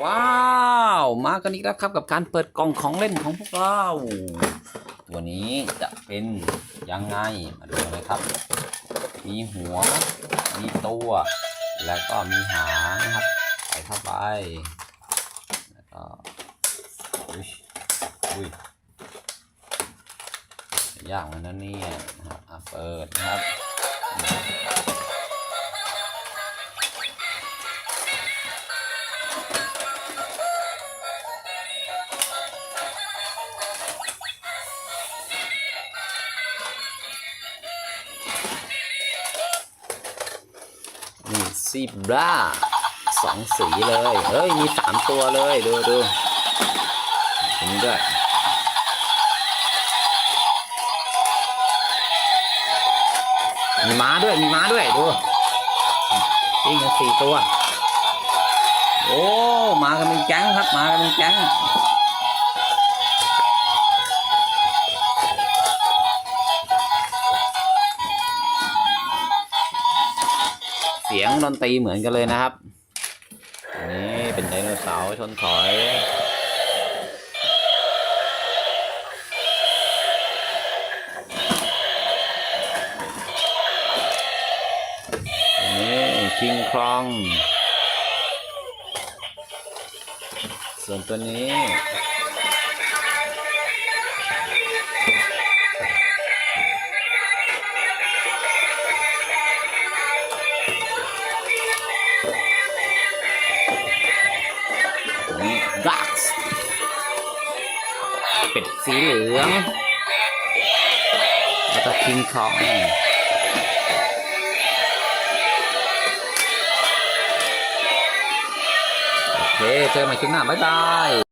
ว้าวมากันอีกแล้วครับกับการเปิดกล่องของเล่นของพวกเรา ตัวนี้จะเป็นยังไงมาดูเลยครับ มีหัว มีตัว แล้วก็มีหางนะครับใส่เข้าไปแล้วก็อุ้ยอุ้ยยากเหมือนนั้นเนี่ยนะครับเปิดนะครับ นี่ซีบราสองสีเลยเฮ้ย มีสามตัวเลย ดูดูอันนี้ด้วยมีม้าด้วย มีม้าด้วย ดูวิ่งกันสี่ตัว โอ้ มากันเป็นแก๊งครับ มากันเป็นแก๊ง สียงดนตรีเหมือนกันเลยนะครับนนี้เป็นไดโนเสาร์ชนถอยนนี้คิงครอง ส่วนตัวนี้ สีเหลือง แล้วก็คิงคองโอเคเจอกันใหม่คลิปหน้า บ๊ายบาย